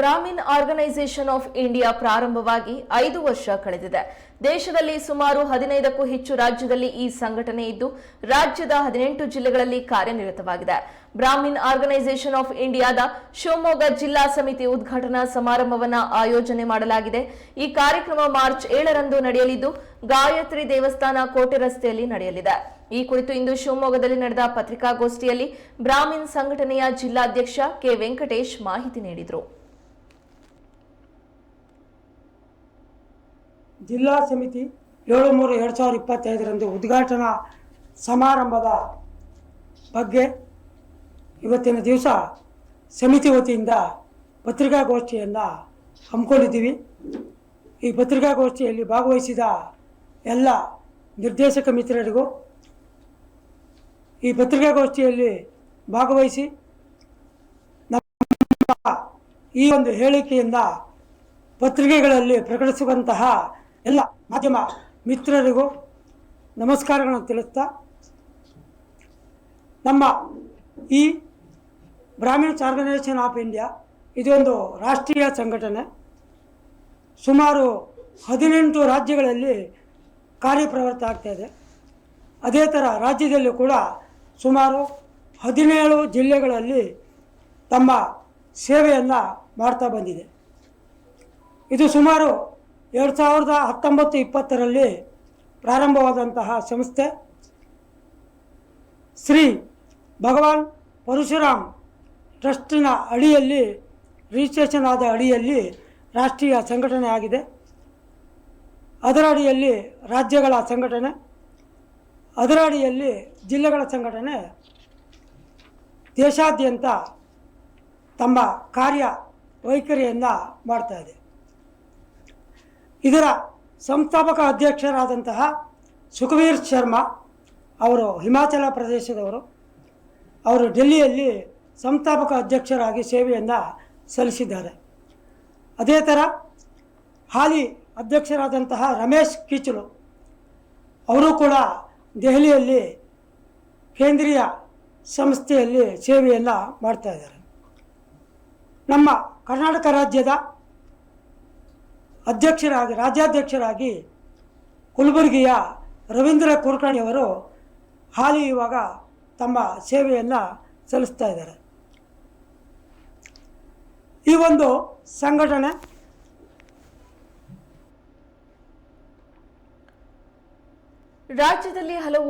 Brahmin organisation of India ಪ್ರಾರಂಭವಾಗಿ ಐದು ವರ್ಷ ಕಳೆದಿದೆ. ದೇಶದಲ್ಲಿ ಸುಮಾರು ಹದಿನೈದಕ್ಕೂ ಹೆಚ್ಚು ರಾಜ್ಯದಲ್ಲಿ ಈ ಸಂಘಟನೆ ಇದ್ದು, ರಾಜ್ಯದ ಹದಿನೆಂಟು ಜಿಲ್ಲೆಗಳಲ್ಲಿ ಕಾರ್ಯನಿರತವಾಗಿದೆ. ಬ್ರಾಹ್ಮಿನ್ ಆರ್ಗನೈಸೇಷನ್ ಆಫ್ ಇಂಡಿಯಾದ ಶಿವಮೊಗ್ಗ ಜಿಲ್ಲಾ ಸಮಿತಿ ಉದ್ಘಾಟನಾ ಸಮಾರಂಭವನ್ನ ಆಯೋಜನೆ ಮಾಡಲಾಗಿದೆ. ಈ ಕಾರ್ಯಕ್ರಮ ಮಾರ್ಚ್ ಏಳರಂದು ನಡೆಯಲಿದ್ದು, ಗಾಯತ್ರಿ ದೇವಸ್ಥಾನ ಕೋಟೆ ರಸ್ತೆಯಲ್ಲಿ ನಡೆಯಲಿದೆ. ಈ ಕುರಿತು ಇಂದು ಶಿವಮೊಗ್ಗದಲ್ಲಿ ನಡೆದ ಪತ್ರಿಕಾಗೋಷ್ಠಿಯಲ್ಲಿ ಬ್ರಾಹ್ಮಿನ್ ಸಂಘಟನೆಯ ಜಿಲ್ಲಾಧ್ಯಕ್ಷ ಕೆ ವೆಂಕಟೇಶ್ ಮಾಹಿತಿ ನೀಡಿದರು. ಜಿಲ್ಲಾ ಸಮಿತಿ ಏಳು ಮೂರು ಎರಡು ಸಾವಿರದ ಇಪ್ಪತ್ತೈದರಂದು ಉದ್ಘಾಟನಾ ಸಮಾರಂಭದ ಬಗ್ಗೆ ಇವತ್ತಿನ ದಿವಸ ಸಮಿತಿ ವತಿಯಿಂದ ಪತ್ರಿಕಾಗೋಷ್ಠಿಯನ್ನು ಹಮ್ಮಿಕೊಂಡಿದ್ದೀವಿ. ಈ ಪತ್ರಿಕಾಗೋಷ್ಠಿಯಲ್ಲಿ ಭಾಗವಹಿಸಿದ ಎಲ್ಲ ನಿರ್ದೇಶಕ ಮಿತ್ರರಿಗೂ ಈ ಪತ್ರಿಕಾಗೋಷ್ಠಿಯಲ್ಲಿ ಭಾಗವಹಿಸಿ ನಮ್ಮ ಈ ಒಂದು ಹೇಳಿಕೆಯಿಂದ ಪತ್ರಿಕೆಗಳಲ್ಲಿ ಪ್ರಕಟಿಸುವಂತಹ ಎಲ್ಲ ಮಾಧ್ಯಮ ಮಿತ್ರರಿಗೂ ನಮಸ್ಕಾರಗಳನ್ನು ತಿಳಿಸ್ತಾ, ನಮ್ಮ ಈ ಬ್ರಾಹ್ಮಿಣ್ಸ್ ಆರ್ಗನೈಸೇಷನ್ ಆಫ್ ಇಂಡಿಯಾ ಇದೊಂದು ರಾಷ್ಟ್ರೀಯ ಸಂಘಟನೆ. ಸುಮಾರು ಹದಿನೆಂಟು ರಾಜ್ಯಗಳಲ್ಲಿ ಕಾರ್ಯಪ್ರವೃತ್ತ ಆಗ್ತಾಯಿದೆ ಅದೇ ಥರ ರಾಜ್ಯದಲ್ಲೂ ಕೂಡ ಸುಮಾರು ಹದಿನೇಳು ಜಿಲ್ಲೆಗಳಲ್ಲಿ ತಮ್ಮ ಸೇವೆಯನ್ನು ಮಾಡ್ತಾ ಬಂದಿದೆ. ಇದು ಸುಮಾರು ಎರಡು ಸಾವಿರದ ಹತ್ತೊಂಬತ್ತು ಇಪ್ಪತ್ತರಲ್ಲಿ ಪ್ರಾರಂಭವಾದಂತಹ ಸಂಸ್ಥೆ ಶ್ರೀ ಭಗವಾನ್ ಪರಶುರಾಮ್ ಟ್ರಸ್ಟಿನ ಅಡಿಯಲ್ಲಿ ರಿಜಿಸ್ಟ್ರೇಷನ್ ಆದ ಅಡಿಯಲ್ಲಿ ರಾಷ್ಟ್ರೀಯ ಸಂಘಟನೆ ಆಗಿದೆ. ಅದರ ಅಡಿಯಲ್ಲಿ ರಾಜ್ಯಗಳ ಸಂಘಟನೆ, ಅದರ ಅಡಿಯಲ್ಲಿ ಜಿಲ್ಲೆಗಳ ಸಂಘಟನೆ, ದೇಶಾದ್ಯಂತ ತಮ್ಮ ಕಾರ್ಯ ವೈಖರಿಯನ್ನು ಮಾಡ್ತಾಯಿದೆ ಇದರ ಸಂಸ್ಥಾಪಕ ಅಧ್ಯಕ್ಷರಾದಂತಹ ಸುಖವೀರ್ ಶರ್ಮಾ ಅವರು ಹಿಮಾಚಲ ಪ್ರದೇಶದವರು. ಅವರು ಡೆಲ್ಲಿಯಲ್ಲಿ ಸಂಸ್ಥಾಪಕ ಅಧ್ಯಕ್ಷರಾಗಿ ಸೇವೆಯನ್ನು ಸಲ್ಲಿಸಿದ್ದಾರೆ. ಅದೇ ಥರ ಹಾಲಿ ಅಧ್ಯಕ್ಷರಾದಂತಹ ರಮೇಶ್ ಕಿಚಲು ಅವರು ಕೂಡ ದೆಹಲಿಯಲ್ಲಿ ಕೇಂದ್ರೀಯ ಸಂಸ್ಥೆಯಲ್ಲಿ ಸೇವೆಯನ್ನು ಮಾಡ್ತಾಯಿದ್ದಾರೆ ನಮ್ಮ ಕರ್ನಾಟಕ ರಾಜ್ಯದ ಅಧ್ಯಕ್ಷರಾಗಿ, ರಾಜ್ಯಾಧ್ಯಕ್ಷರಾಗಿ ಕಲಬುರಗಿಯ ರವೀಂದ್ರ ಕುಲಕರ್ಣಿಯವರು ಹಾಲಿ ಇವಾಗ ತಮ್ಮ ಸೇವೆಯನ್ನು ಸಲ್ಲಿಸ್ತಾ ಇದ್ದಾರೆ. ಈ ಒಂದು ಸಂಘಟನೆ ರಾಜ್ಯದಲ್ಲಿ ಹಲವು